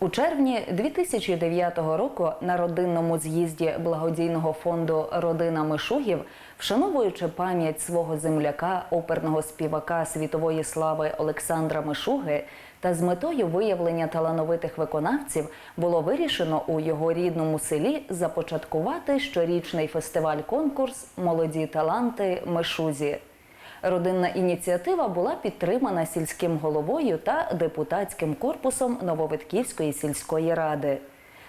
У червні 2009 року на родинному з'їзді благодійного фонду Родина Мишугів, вшановуючи пам'ять свого земляка, оперного співака світової слави Олександра Мишуги, та з метою виявлення талановитих виконавців було вирішено у його рідному селі започаткувати щорічний фестиваль-конкурс Молоді таланти Мишузі. Родинна ініціатива була підтримана сільським головою та депутатським корпусом Нововитківської сільської ради.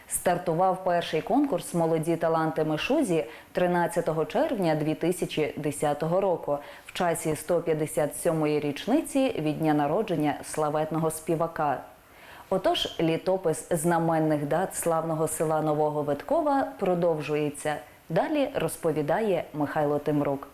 Стартував перший конкурс Молоді таланти Мишузі 13 червня 2010 року в часі 157-ї річниці від дня народження славетного співака. Отож, літопис знаменних дат славного села Нового Виткова продовжується. Далі розповідає Михайло Тимрук.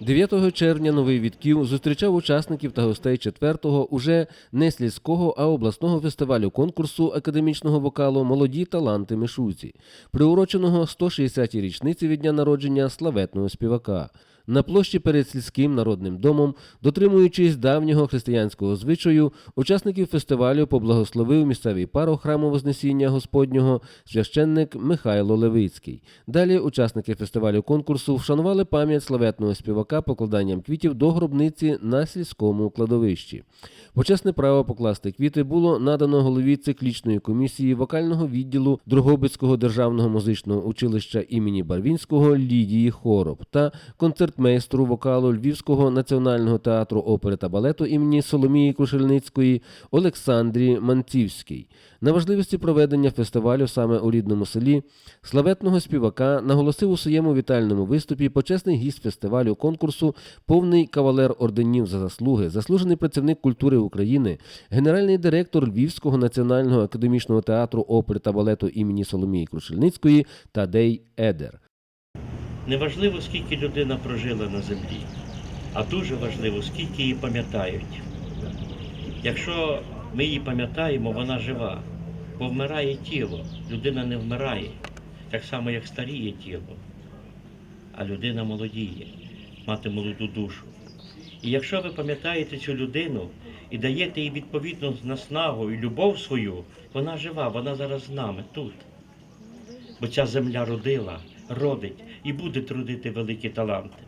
9 червня новий Вітків зустрічав учасників та гостей 4-го уже не сільського, а обласного фестивалю конкурсу академічного вокалу Молоді таланти Мишуці, приуроченого 160-й річниці від дня народження славетного співака. На площі перед сільським народним домом, дотримуючись давнього християнського звичаю, учасників фестивалю поблагословив місцевий парох храму Вознесіння Господнього священник Михайло Левицький. Далі учасники фестивалю конкурсу вшанували пам'ять славетного співака покладанням квітів до гробниці на сільському кладовищі. Почесне право покласти квіти було надано голові циклічної комісії вокального відділу Дрогобицького державного музичного училища імені Барвінського Лідії Хороб та концертмейстру вокалу Львівського національного театру опери та балету імені Соломії Крушельницької Олександрі Манцівській. На важливості проведення фестивалю саме у рідному селі славетного співака наголосив у своєму вітальному виступі почесний гість фестивалю конкурсу, повний кавалер орденів за заслуги, заслужений працівник культури України, генеральний директор Львівського національного академічного театру опери та балету імені Соломії Крушельницької Тадей Едер. Неважливо, скільки людина прожила на землі, а дуже важливо, скільки її пам'ятають. Якщо ми її пам'ятаємо, вона жива, бо вмирає тіло, людина не вмирає, так само, як старіє тіло, а людина молодіє, мати молоду душу. І якщо ви пам'ятаєте цю людину і даєте їй відповідну наснагу і любов свою, вона жива, вона зараз з нами тут. Бо ця земля родила, родить і буде трудити великі таланти.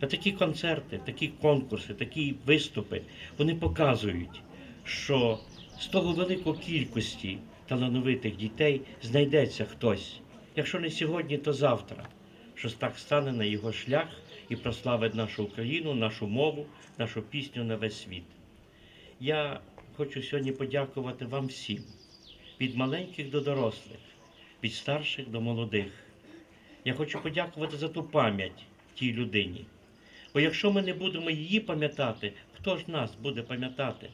А такі концерти, такі конкурси, такі виступи, вони показують, що з того великої кількості талановитих дітей знайдеться хтось, якщо не сьогодні, то завтра, що так стане на його шлях і прославить нашу Україну, нашу мову, нашу пісню на весь світ. Я хочу сьогодні подякувати вам всім, від маленьких до дорослих, від старших до молодих. Я хочу подякувати за ту пам'ять тій людині. Бо якщо ми не будемо її пам'ятати, хто ж нас буде пам'ятати?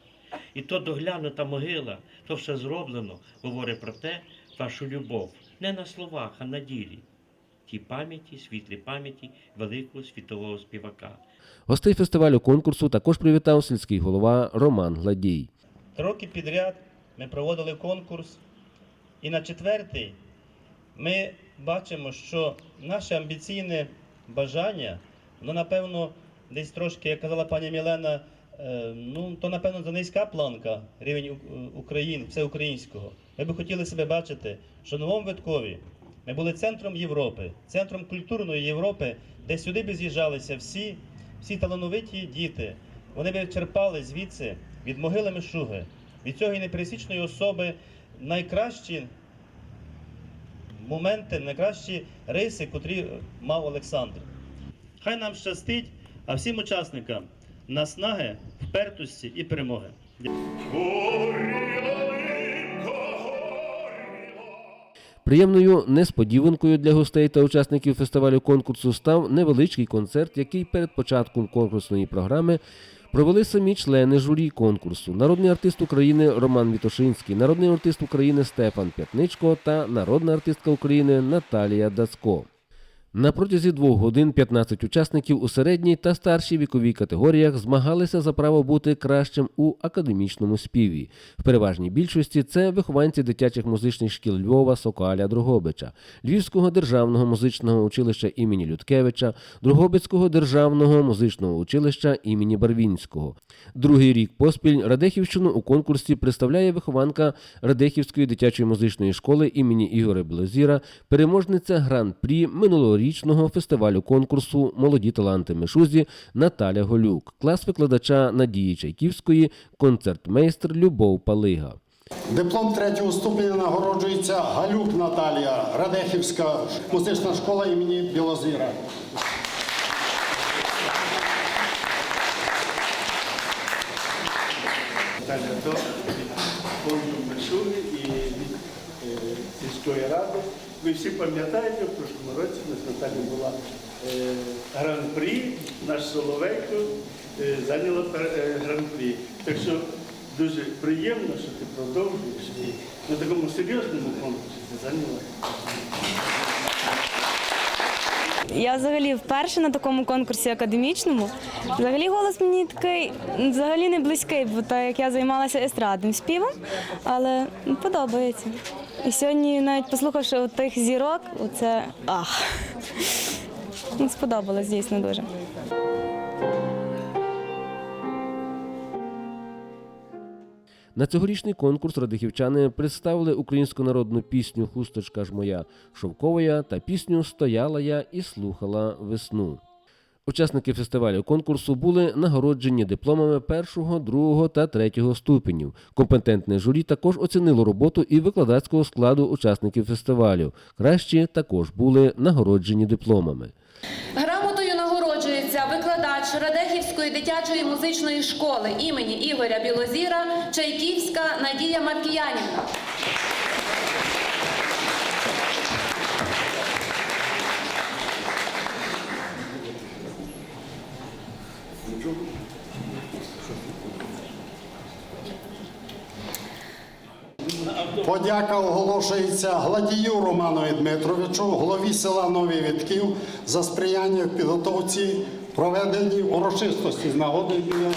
І то доглянута могила, то все зроблено, говорить про те, вашу любов. Не на словах, а на ділі. Ті пам'яті, світлі пам'яті великого світового співака. Гостей фестивалю конкурсу також привітав сільський голова Роман Гладій. Роки підряд ми проводили конкурс, і на четвертий ми бачимо, що наше амбіційне бажання, воно, напевно, десь трошки, як казала пані Мілена, е, ну, то, напевно, за низька планка рівень України, всеукраїнського. Ми би хотіли себе бачити, що в Новому Виткові ми були центром Європи, центром культурної Європи, де сюди би з'їжджалися всі, всі талановиті діти. Вони би черпали звідси від могили Мишуги, від цієї непересічної особи найкращі моменти, найкращі риси, котрі мав Олександр. Хай нам щастить, а всім учасникам наснаги, впертості і перемоги. Приємною несподіванкою для гостей та учасників фестивалю конкурсу став невеличкий концерт, який перед початком конкурсної програми провели самі члени журі конкурсу: народний артист України Роман Вітошинський, народний артист України Стефан П'ятничко та народна артистка України Наталія Дацько. На протязі двох годин 15 учасників у середній та старшій віковій категоріях змагалися за право бути кращим у академічному співі. В переважній більшості це вихованці дитячих музичних шкіл Львова, Сокаля, Дрогобича, Львівського державного музичного училища імені Людкевича, Дрогобицького державного музичного училища імені Барвінського. Другий рік поспіль Радехівщину у конкурсі представляє вихованка Радехівської дитячої музичної школи імені Ігоря Білозіра, переможниця гран-прі минулорічного фестивалю конкурсу Молоді таланти Мишузі Наталя Голюк, клас викладача Надії Чайківської, концертмейстер Любов Палига. Диплом третього ступеня нагороджується Галюк Наталія, Радехівська музична школа імені Білозіра. Наталя до фонду Мишури і від е, сільської ради. Ви всі пам'ятаєте, в прошлому році у нас Наталя була е, гран-прі, наш Соловейко е, зайняла е, гран-прі. Так що дуже приємно, що ти продовжуєш і на такому серйозному конкурсі ти зайняла. Я взагалі вперше на такому конкурсі академічному. Взагалі голос мені такий взагалі не близький, бо так як я займалася естрадним співом, але подобається. І сьогодні, навіть послухавши тих зірок, оце ах. Ну, Сподобалось дійсно дуже. На цьогорічний конкурс радихівчани представили українську народну пісню Хусточка ж моя шовковая та пісню Стояла я і слухала весну. Учасники фестивалю конкурсу були нагороджені дипломами першого, другого та третього ступенів. Компетентне журі також оцінило роботу і викладацького складу учасників фестивалю. Кращі також були нагороджені дипломами. Грамотою нагороджується викладач Радехівської дитячої музичної школи імені Ігоря Білозіра Чайківська Надія Маркіянівна. Подяка оголошується Гладію Роману Дмитровичу, голові села Нові Вітків, за сприяння в підготовці проведенні урочистості з нагоди ювілею.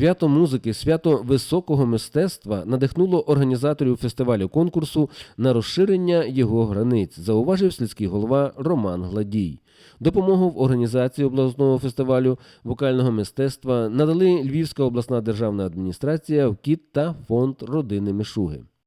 Свято музики, свято високого мистецтва надихнуло організаторів фестивалю конкурсу на розширення його границь, зауважив сільський голова Роман Гладій. Допомогу в організації обласного фестивалю вокального мистецтва надали Львівська обласна державна адміністрація, ВКІТ та фонд родини Мишуги.